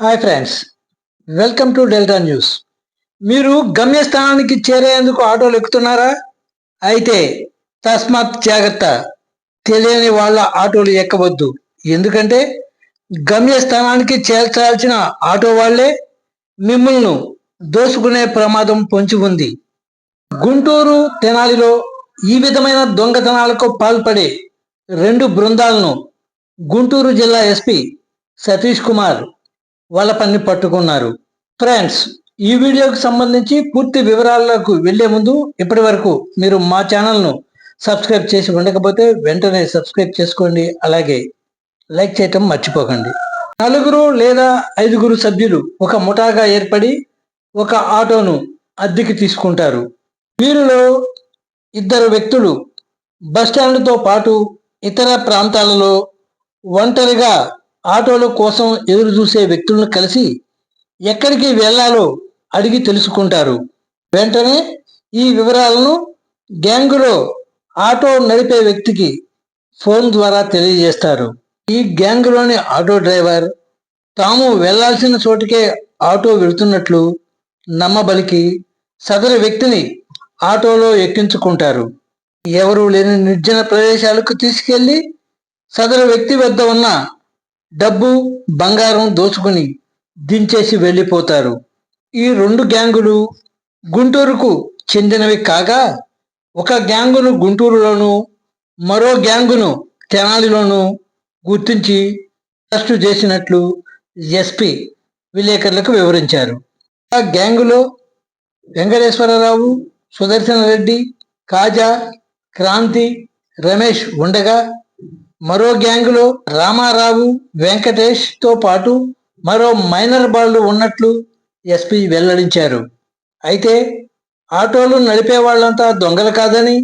Hi friends welcome to Delta news. మీరు గమ్యస్థానానికి చేరేందుకు ఆటోలు ఎక్కుతున్నారా? అయితే తస్మాత్ జాగ్రత్త. తెలియని వాళ్ళ ఆటోలు ఎక్కవద్దు. ఎందుకంటే గమ్యస్థానానికి చేర్చాల్సిన ఆటో వాళ్ళే మిమ్మల్ని దోసుకునే ప్రమాదం పొంచి ఉంది. గుంటూరు తెనాలిలో ఈ విధమైన దొంగతనాలకు పాల్పడే రెండు బృందాలను గుంటూరు జిల్లా ఎస్పీ సతీష్ కుమార్ వాళ్ళ పని పట్టుకున్నారు. ఫ్రెండ్స్ ఈ వీడియోకి సంబంధించి పూర్తి వివరాలకు వెళ్ళే ముందు ఇప్పటి వరకు మీరు మా ఛానల్ను సబ్స్క్రైబ్ చేసి ఉండకపోతే వెంటనే సబ్స్క్రైబ్ చేసుకోండి. అలాగే లైక్ చేయటం మర్చిపోకండి. నలుగురు లేదా ఐదుగురు సభ్యులు ఒక ముఠాగా ఏర్పడి ఒక ఆటోను అద్దెకి తీసుకుంటారు. వీరిలో ఇద్దరు వ్యక్తులు బస్టాండ్తో పాటు ఇతర ప్రాంతాలలో ఒంటరిగా ఆటోల కోసం ఎదురు చూసే వ్యక్తులను కలిసి ఎక్కడికి వెళ్ళాలో అడిగి తెలుసుకుంటారు. వెంటనే ఈ వివరాలను గ్యాంగులో ఆటో నడిపే వ్యక్తికి ఫోన్ ద్వారా తెలియజేస్తారు. ఈ గ్యాంగులోని ఆటో డ్రైవర్ తాము వెళ్ళాల్సిన చోటికే ఆటో వెళుతున్నట్లు నమ్మబలికి సదరు వ్యక్తిని ఆటోలో ఎక్కించుకుంటారు. ఎవరూ లేని నిర్జన ప్రదేశాలకు తీసుకెళ్ళి సదరు వ్యక్తి వద్ద ఉన్న డబ్బు బంగారం దోచుకుని దించేసి వెళ్ళిపోతారు. ఈ రెండు గ్యాంగులు గుంటూరుకు చెందినవి కాగా ఒక గ్యాంగును గుంటూరులోను మరో గ్యాంగును తెనాలిలోను గుర్తించి అరెస్టు చేసినట్లు ఎస్పీ విలేకరులకు వివరించారు. ఆ గ్యాంగులో వెంకటేశ్వరరావు సుదర్శన రెడ్డి కాజా క్రాంతి రమేష్ ఉండగా మరో గ్యాంగులో రామారావు వెంకటేష్తో పాటు మరో మైనర్ బాలు ఉన్నట్లు ఎస్పీ వెల్లడించారు. అయితే ఆటోలు నడిపే వాళ్ళంతా దొంగలు కాదని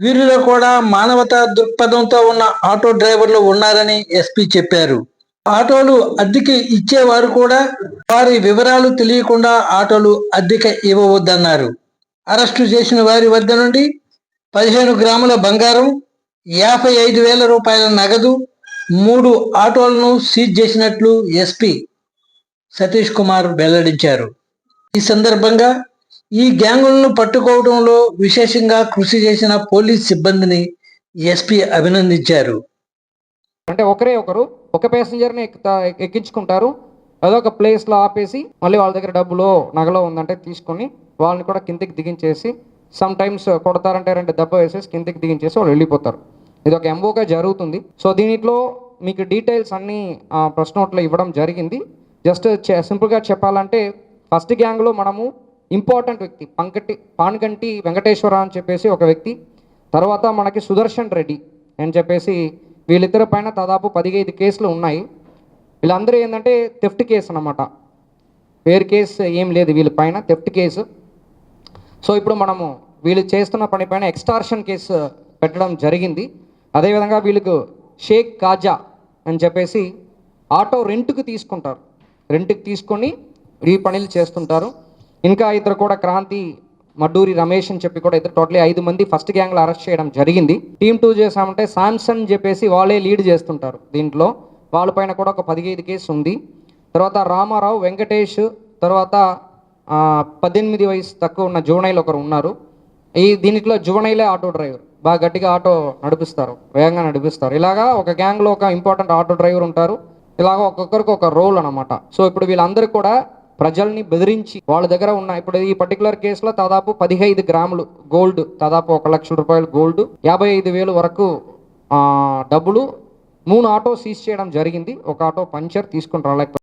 వీరిలో కూడా మానవతా దృక్పథంతో ఉన్న ఆటో డ్రైవర్లు ఉన్నారని ఎస్పీ చెప్పారు. ఆటోలు అద్దెకి ఇచ్చేవారు కూడా వారి వివరాలు తెలియకుండా ఆటోలు అద్దెకి ఇవ్వవద్దన్నారు. అరెస్టు చేసిన వారి వద్ద నుండి పదిహేను గ్రాముల బంగారం యాభై ఐదు వేల రూపాయల నగదు మూడు ఆటోలను సీజ్ చేసినట్లు ఎస్పీ సతీష్ కుమార్ వెల్లడించారు. ఈ సందర్భంగా ఈ గ్యాంగులను పట్టుకోవడంలో విశేషంగా కృషి చేసిన పోలీస్ సిబ్బందిని ఎస్పీ అభినందించారు. అంటే ఒకరే ఒకరు ఒక ప్యాసింజర్ని ఎక్కుతా ఎక్కించుకుంటారు. అదొక ప్లేస్లో ఆపేసి మళ్ళీ వాళ్ళ దగ్గర డబ్బులో నగలో ఉందంటే తీసుకొని వాళ్ళని కూడా కిందికి దిగించేసి సమ్ టైమ్స్ కొడతారంటే రెండు దెబ్బ వేసేసి కిందికి దిగించేసి వాళ్ళు వెళ్ళిపోతారు. ఇది ఒక ఎంఓగా జరుగుతుంది. సో దీనిలో మీకు డీటెయిల్స్ అన్నీ ప్రశ్న నోట్లో ఇవ్వడం జరిగింది. జస్ట్ సింపుల్గా చెప్పాలంటే ఫస్ట్ గ్యాంగ్లో మనము ఇంపార్టెంట్ వ్యక్తి పంకటి పాన్గంటి వెంకటేశ్వర అని చెప్పేసి ఒక వ్యక్తి తర్వాత మనకి సుదర్శన్ రెడ్డి అని చెప్పేసి వీళ్ళిద్దరి పైన దాదాపు పదిహేను కేసులు ఉన్నాయి. వీళ్ళందరూ ఏంటంటే థెఫ్ట్ కేసు అన్నమాట. వేరు కేసు ఏం లేదు వీళ్ళ పైన థెఫ్ట్ కేసు. సో ఇప్పుడు మనము వీళ్ళు చేస్తున్న పని పైన ఎక్స్టార్షన్ కేసు పెట్టడం జరిగింది. అదేవిధంగా వీళ్ళకు షేక్ కాజా అని చెప్పేసి ఆటో రెంట్కి తీసుకుంటారు. రెంట్కి తీసుకొని ఈ పనులు చేస్తుంటారు. ఇంకా ఇద్దరు కూడా క్రాంతి మడ్డూరి రమేష్ అని చెప్పి కూడా ఇద్దరు టోటలీ ఐదు మంది ఫస్ట్ గ్యాంగ్లో అరెస్ట్ చేయడం జరిగింది. టీమ్ టూ చేసామంటే శాంసన్ అని చెప్పేసి వాళ్ళే లీడ్ చేస్తుంటారు దీంట్లో. వాళ్ళపైన కూడా ఒక పదిహేను కేసు ఉంది. తర్వాత రామారావు వెంకటేష్ తర్వాత పద్దెనిమిది వయసు తక్కువ ఉన్న జువనైల్ ఒకరు ఉన్నారు. ఈ దీంట్లో జువనైలే ఆటో డ్రైవర్. బాగా గట్టిగా ఆటో నడిపిస్తారు. వేగంగా నడిపిస్తారు. ఇలాగా ఒక గ్యాంగ్లో ఒక ఇంపార్టెంట్ ఆటో డ్రైవర్ ఉంటారు. ఇలాగ ఒక్కొక్కరికి ఒక రోల్ అనమాట సో ఇప్పుడు వీళ్ళందరూ కూడా ప్రజల్ని బెదిరించి వాళ్ళ దగ్గర ఉన్న ఇప్పుడు ఈ పర్టికులర్ కేసులో దాదాపు పదిహైదు గ్రాములు గోల్డ్ దాదాపు ఒక లక్ష రూపాయలు గోల్డ్ యాభై ఐదు వేలు వరకు డబ్బులు మూడు ఆటో సీజ్ చేయడం జరిగింది. ఒక ఆటో పంచర్ తీసుకుని రాలేకపోయారు